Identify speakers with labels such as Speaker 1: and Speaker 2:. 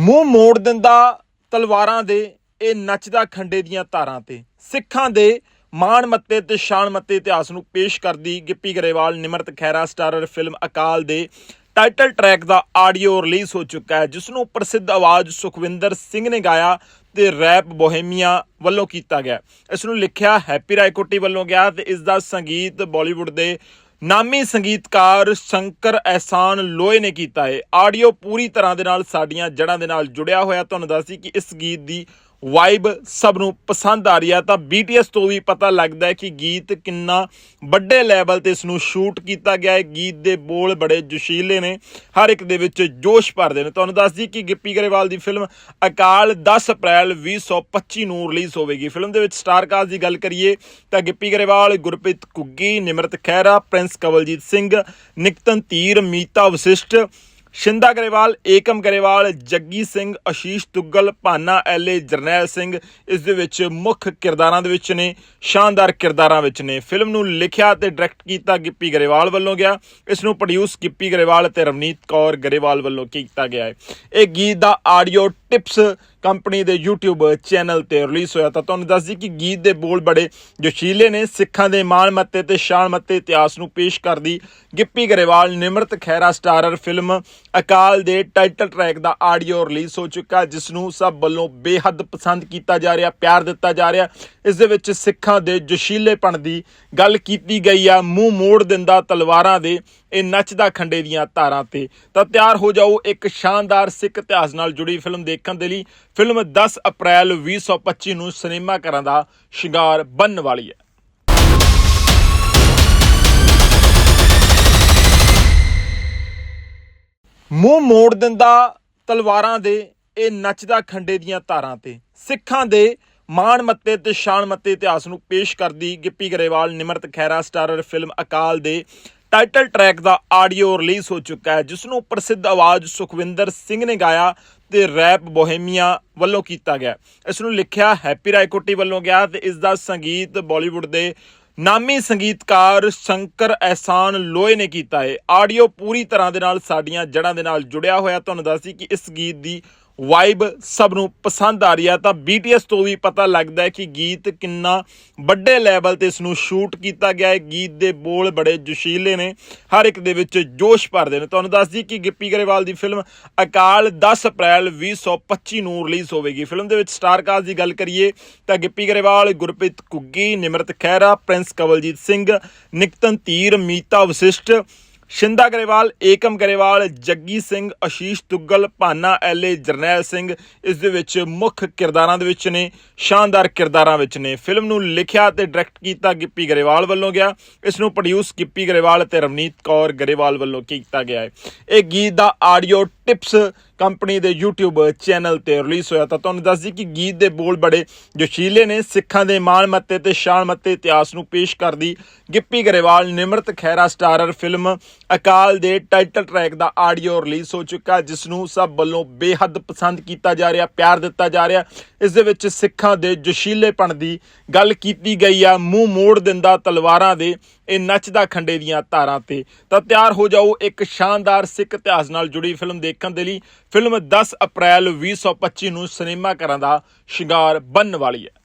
Speaker 1: ਮੂੰਹ ਮੋੜ ਦਿੰਦਾ ਤਲਵਾਰਾਂ ਦੇ, ਇਹ ਨੱਚਦਾ ਖੰਡੇ ਦੀਆਂ ਧਾਰਾਂ ਤੇ। ਸਿੱਖਾਂ ਦੇ ਮਾਣ ਮੱਤੇ ਤੇ ਸ਼ਾਨ ਮੱਤੇ ਇਤਿਹਾਸ ਨੂੰ ਪੇਸ਼ ਕਰਦੀ ਗਿੱਪੀ ਗਰੇਵਾਲ, ਨਿਮਰਤ ਖੈਰਾ ਸਟਾਰਰ ਫਿਲਮ ਅਕਾਲ ਦੇ ਟਾਈਟਲ ਟਰੈਕ ਦਾ ਆਡੀਓ ਰਿਲੀਜ਼ ਹੋ ਚੁੱਕਾ ਹੈ ਜਿਸ ਨੂੰ ਪ੍ਰਸਿੱਧ ਆਵਾਜ਼ ਸੁਖਵਿੰਦਰ ਸਿੰਘ ਨੇ ਗਾਇਆ ਤੇ ਰੈਪ ਬੋਹੇਮੀਆ ਵੱਲੋਂ ਕੀਤਾ ਗਿਆ। ਇਸ ਨੂੰ ਲਿਖਿਆ ਹੈਪੀ ਰਾਏਕੋਟੀ ਵੱਲੋਂ ਗਿਆ ਤੇ ਇਸ ਦਾ ਸੰਗੀਤ ਬਾਲੀਵੁੱਡ ਦੇ ਨਾਮੀ ਸੰਗੀਤਕਾਰ ਸ਼ੰਕਰ ਅਹਿਸਾਨ ਲੋਏ ਨੇ ਕੀਤਾ ਹੈ ਆਡੀਓ ਪੂਰੀ ਤਰ੍ਹਾਂ ਦੇ ਨਾਲ ਸਾਡੀਆਂ ਜੜ੍ਹਾਂ ਦੇ ਨਾਲ ਜੁੜਿਆ ਹੋਇਆ। ਤੁਹਾਨੂੰ ਦੱਸਦੀ ਕਿ ਇਸ ਗੀਤ ਦੀ ਵਾਈਬ ਸਭ ਨੂੰ ਪਸੰਦ ਆ ਰਹੀ ਹੈ ਤਾਂ BTS ਤੋਂ ਵੀ ਪਤਾ ਲੱਗਦਾ ਹੈ ਕਿ ਗੀਤ ਕਿੰਨਾ ਵੱਡੇ ਲੈਵਲ ਤੇ ਇਸ ਨੂੰ ਸ਼ੂਟ ਕੀਤਾ ਗਿਆ ਹੈ। ਗੀਤ ਦੇ ਬੋਲ ਬੜੇ ਜੋਸ਼ੀਲੇ ਨੇ, ਹਰ ਇੱਕ ਦੇ ਵਿੱਚ ਜੋਸ਼ ਭਰਦੇ ਨੇ। ਤੁਹਾਨੂੰ ਦੱਸ ਦਈਏ ਕਿ ਗਿੱਪੀ ਗਰੇਵਾਲ ਦੀ ਫਿਲਮ ਅਕਾਲ 10 ਅਪ੍ਰੈਲ 2025 ਨੂੰ ਰਿਲੀਜ਼ ਹੋਵੇਗੀ। ਫਿਲਮ ਦੇ ਵਿੱਚ ਸਟਾਰ ਕਾਸਟ ਦੀ ਗੱਲ ਕਰੀਏ, ਤਾਂ ਗਿੱਪੀ ਗਰੇਵਾਲ, ਗੁਰਪ੍ਰੀਤ ਕੁੱਗੀ ਨਿਮਰਤ ਖਹਿਰਾ, ਪ੍ਰਿੰਸ ਕਵਲਜੀਤ ਸਿੰਘ, ਨਿਕਤਨ ਧੀਰ ਮੀਤਾ ਵਸਿਸ਼ਟ ਸ਼ਿੰਦਾ ਗਰੇਵਾਲ, ਏਕਮ ਗਰੇਵਾਲ, ਜੱਗੀ ਸਿੰਘ ਆਸ਼ੀਸ਼ ਤੁੱਗਲ, ਭਾਨਾ ਐਲੇ ਜਰਨੈਲ ਸਿੰਘ, ਇਸ ਦੇ ਵਿੱਚ ਮੁੱਖ ਕਿਰਦਾਰਾਂ ਦੇ ਵਿੱਚ ਨੇ, ਸ਼ਾਨਦਾਰ ਕਿਰਦਾਰਾਂ ਵਿੱਚ ਨੇ। ਫਿਲਮ ਨੂੰ ਲਿਖਿਆ ਤੇ ਡਾਇਰੈਕਟ ਕੀਤਾ ਗਿੱਪੀ ਗਰੇਵਾਲ ਵੱਲੋਂ ਗਿਆ। ਇਸ ਨੂੰ ਪ੍ਰੋਡਿਊਸ ਗਿੱਪੀ ਗਰੇਵਾਲ ਤੇ ਰਵਨੀਤ ਕੌਰ ਗਰੇਵਾਲ ਵੱਲੋਂ ਕੀਤਾ ਗਿਆ ਹੈ। ਇਹ ਗੀਤ ਦਾ ਆਡੀਓ ਟਿਪਸ ਕੰਪਨੀ ਦੇ YouTube ਚੈਨਲ ਤੇ ਰਿਲੀਜ਼ ਹੋਇਆ ਤਾਂ ਤੁਹਾਨੂੰ ਦੱਸ ਦਈ ਕਿ ਗੀਤ ਦੇ ਬੋਲ ਬੜੇ ਜੋਸ਼ੀਲੇ ਨੇ, ਸਿੱਖਾਂ ਦੇ ਮਾਣ ਮੱਤੇ ਤੇ ਸ਼ਾਨ ਮੱਤੇ ਇਤਿਹਾਸ ਨੂੰ ਪੇਸ਼ ਕਰਦੀ ਗਿੱਪੀ ਗਰੇਵਾਲ, ਨਿਮਰਤ ਖੈਰਾ ਸਟਾਰਰ ਫਿਲਮ ਅਕਾਲ ਦੇ ਟਾਈਟਲ ਟਰੈਕ ਦਾ ਆਡੀਓ ਰਿਲੀਜ਼ ਹੋ ਚੁੱਕਾ ਜਿਸ ਨੂੰ ਸਭ ਵੱਲੋਂ ਬੇਹੱਦ ਪਸੰਦ ਕੀਤਾ ਜਾ ਰਿਹਾ, ਪਿਆਰ ਦਿੱਤਾ ਜਾ ਰਿਹਾ। ਇਸ ਦੇ ਵਿੱਚ ਸਿੱਖਾਂ ਦੇ ਜੋਸ਼ੀਲੇਪਣ ਦੀ ਗੱਲ ਕੀਤੀ ਗਈ ਆ, ਮੂੰਹ ਮੋੜ ਦਿੰਦਾ ਤਲਵਾਰਾਂ ਦੇ ਇਹ ਨੱਚਦਾ ਖੰਡੇ ਦੀਆਂ ਧਾਰਾਂ ਤੇ। ਤਾਂ ਤਿਆਰ ਹੋ ਜਾਓ ਇੱਕ ਸ਼ਾਨਦਾਰ ਸਿੱਖ ਇਤਿਹਾਸ ਨਾਲ ਜੁੜੀ ਫਿਲਮ ਦੇਖਣ ਦੇ ਲਈ। ਫਿਲਮ 10 ਅਪ੍ਰੈਲ 2025 ਨੂੰ ਸਿਨੇਮਾ ਘਰਾਂ ਦਾ ਸ਼ਿੰਗਾਰ ਬਣਨ ਵਾਲੀ ਹੈ। ਮੂੰਹ ਮੋੜ ਦਿੰਦਾ ਤਲਵਾਰਾਂ ਦੇ ਇਹ ਨੱਚਦਾ ਖੰਡੇ ਦੀਆਂ ਧਾਰਾਂ ਤੇ। ਸਿੱਖਾਂ ਦੇ ਮਾਣ ਮੱਤੇ ਤੇ ਸ਼ਾਨ ਮੱਤੇ ਇਤਿਹਾਸ ਨੂੰ ਪੇਸ਼ ਕਰਦੀ ਗਿੱਪੀ ਗਰੇਵਾਲ, ਨਿਮਰਤ ਖੈਰਾ ਸਟਾਰਰ ਫਿਲਮ ਅਕਾਲ ਦੇ ਟਾਈਟਲ ਟਰੈਕ ਦਾ ਆਡੀਓ ਰਿਲੀਜ਼ ਹੋ ਚੁੱਕਾ ਹੈ ਜਿਸ ਨੂੰ ਪ੍ਰਸਿੱਧ ਆਵਾਜ਼ ਸੁਖਵਿੰਦਰ ਸਿੰਘ ਨੇ ਗਾਇਆ ਤੇ ਰੈਪ ਬੋਹੇਮੀਆ ਵੱਲੋਂ ਕੀਤਾ ਗਿਆ ਇਸ ਨੂੰ ਲਿਖਿਆ ਹੈਪੀ ਰਾਏਕੋਟੀ ਵੱਲੋਂ ਗਿਆ ਤੇ ਇਸ ਦਾ ਸੰਗੀਤ ਬਾਲੀਵੁੱਡ ਦੇ ਨਾਮੀ ਸੰਗੀਤਕਾਰ ਸ਼ੰਕਰ ਐਹਸਾਨ ਲੋਏ ਨੇ ਕੀਤਾ ਹੈ। ਆਡੀਓ ਪੂਰੀ ਤਰ੍ਹਾਂ ਦੇ ਨਾਲ ਸਾਡੀਆਂ ਜੜ੍ਹਾਂ ਦੇ ਨਾਲ ਜੁੜਿਆ ਹੋਇਆ। ਤੁਹਾਨੂੰ ਦੱਸਦੀ ਕਿ ਇਸ ਗੀਤ ਦੀ ਵਾਈਬ ਸਭ ਨੂੰ ਪਸੰਦ ਆ ਰਹੀ ਹੈ ਤਾਂ BTS ਤੋਂ ਵੀ ਪਤਾ ਲੱਗਦਾ ਹੈ ਕਿ ਗੀਤ ਕਿੰਨਾ ਵੱਡੇ ਲੈਵਲ ਤੇ ਇਸ ਨੂੰ ਸ਼ੂਟ ਕੀਤਾ ਗਿਆ ਹੈ। ਗੀਤ ਦੇ ਬੋਲ ਬੜੇ ਜੋਸ਼ੀਲੇ ਨੇ, ਹਰ ਇੱਕ ਦੇ ਵਿੱਚ ਜੋਸ਼ ਭਰਦੇ ਨੇ। ਤੁਹਾਨੂੰ ਦੱਸ ਦਈਏ ਕਿ ਗਿੱਪੀ ਗਰੇਵਾਲ ਦੀ ਫਿਲਮ ਅਕਾਲ 10 ਅਪ੍ਰੈਲ 2025 ਨੂੰ ਰਿਲੀਜ਼ ਹੋਵੇਗੀ। ਫਿਲਮ ਦੇ ਵਿੱਚ ਸਟਾਰ ਕਾਸਟ ਦੀ ਗੱਲ ਕਰੀਏ, ਤਾਂ ਗਿੱਪੀ ਗਰੇਵਾਲ, ਗੁਰਪ੍ਰੀਤ ਕੁੱਗੀ ਨਿਮਰਤ ਖਹਿਰਾ, ਪ੍ਰਿੰਸ ਕਵਲਜੀਤ ਸਿੰਘ, ਨਿਕਤਨ ਧੀਰ ਮੀਤਾ ਵਸਿਸ਼ਟ ਸ਼ਿੰਦਾ ਗਰੇਵਾਲ, ਏਕਮ ਗਰੇਵਾਲ, ਜੱਗੀ ਸਿੰਘ ਆਸ਼ੀਸ਼ ਤੁੱਗਲ, ਭਾਨਾ ਐਲੇ ਜਰਨੈਲ ਸਿੰਘ, ਇਸ ਦੇ ਵਿੱਚ ਮੁੱਖ ਕਿਰਦਾਰਾਂ ਦੇ ਵਿੱਚ ਨੇ, ਸ਼ਾਨਦਾਰ ਕਿਰਦਾਰਾਂ ਵਿੱਚ ਨੇ। ਫਿਲਮ ਨੂੰ ਲਿਖਿਆ ਤੇ ਡਾਇਰੈਕਟ ਕੀਤਾ ਗਿੱਪੀ ਗਰੇਵਾਲ ਵੱਲੋਂ ਗਿਆ। ਇਸ ਨੂੰ ਪ੍ਰੋਡਿਊਸ ਗਿੱਪੀ ਗਰੇਵਾਲ ਤੇ ਰਵਨੀਤ ਕੌਰ ਗਰੇਵਾਲ ਵੱਲੋਂ ਕੀਤਾ ਗਿਆ ਹੈ। ਇਹ ਗੀਤ ਦਾ ਆਡੀਓ ਟਿਪਸ ਕੰਪਨੀ ਦੇ YouTube ਚੈਨਲ ਤੇ ਰਿਲੀਜ਼ ਹੋਇਆ। ਤਾਂ ਤੁਹਾਨੂੰ ਦੱਸ ਦਈ ਕਿ ਗੀਤ ਦੇ ਬੋਲ ਬੜੇ ਜੋਸ਼ੀਲੇ ਨੇ। ਸਿੱਖਾਂ ਦੇ ਮਾਣ ਮੱਤੇ ਤੇ ਸ਼ਾਨ ਮੱਤੇ ਇਤਿਹਾਸ ਨੂੰ ਪੇਸ਼ ਕਰਦੀ ਗਿੱਪੀ ਗਰੇਵਾਲ, ਨਿਮਰਤ ਖੈਰਾ ਸਟਾਰਰ ਫਿਲਮ ਅਕਾਲ ਦੇ ਟਾਈਟਲ ਟਰੈਕ ਦਾ ਆਡੀਓ ਰਿਲੀਜ਼ ਹੋ ਚੁੱਕਾ ਜਿਸ ਨੂੰ ਸਭ ਵੱਲੋਂ ਬੇਹੱਦ ਪਸੰਦ ਕੀਤਾ ਜਾ ਰਿਹਾ, ਪਿਆਰ ਦਿੱਤਾ ਜਾ ਰਿਹਾ। ਇਸ ਦੇ ਵਿੱਚ ਸਿੱਖਾਂ ਦੇ ਜੋਸ਼ੀਲੇਪਣ ਦੀ ਗੱਲ ਕੀਤੀ ਗਈ ਆ। ਮੂੰਹ ਮੋੜ ਦਿੰਦਾ ਤਲਵਾਰਾਂ ਦੇ ਇਹ ਨੱਚਦਾ ਖੰਡੇ ਦੀਆਂ ਧਾਰਾਂ ਤੇ। ਤਾਂ ਤਿਆਰ ਹੋ ਜਾਓ ਇੱਕ ਸ਼ਾਨਦਾਰ ਸਿੱਖ ਇਤਿਹਾਸ ਨਾਲ ਜੁੜੀ ਫਿਲਮ ਦੇਖਣ ਦੇ ਲਈ। ਫਿਲਮ 10 ਅਪ੍ਰੈਲ 2025 ਨੂੰ ਸਿਨੇਮਾ ਘਰਾਂ ਦਾ ਸ਼ਿੰਗਾਰ ਬਣਨ ਵਾਲੀ ਹੈ।